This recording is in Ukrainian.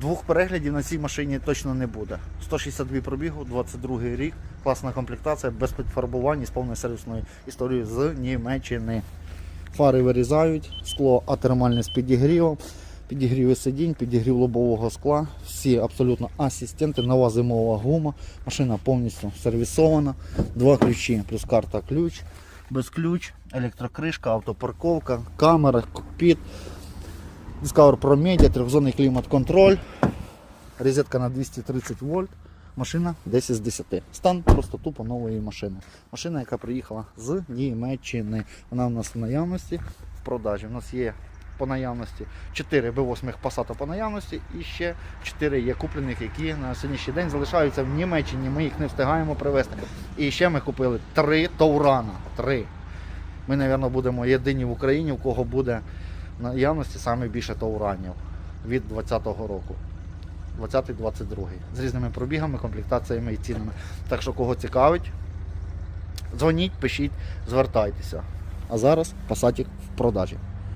Двох переглядів на цій машині точно не буде. 162 пробігу, 22 рік, класна комплектація, без підфарбувань з повною сервісною історією з Німеччини. Фари вирізають, скло атермальне з підігрівом, підігріви сидінь, підігрів лобового скла. Всі абсолютно асистенти, нова зимова гума. Машина повністю сервісована. Два ключі плюс карта ключ, без ключ, електрокришка, автопарковка, камера, кокпіт. Discover Pro Media, трьохзонний клімат-контроль, розетка на 230 вольт, машина 10 з 10. Стан просто тупо нової машини. Машина, яка приїхала з Німеччини. Вона у нас в наявності в продажі. У нас є по наявності 4 B8 Passat по наявності і ще 4 є куплених, які на сьогоднішній день залишаються в Німеччині. Ми їх не встигаємо привезти. І ще ми купили 3 Таурана. 3. Ми, мабуть, будемо єдині в Україні, у кого буде наявності саме більше тауранів від 2020 року. 20-22 з різними пробігами, комплектаціями і цінами. Так що кого цікавить, дзвоніть, пишіть, звертайтеся. А зараз пасатік в продажі.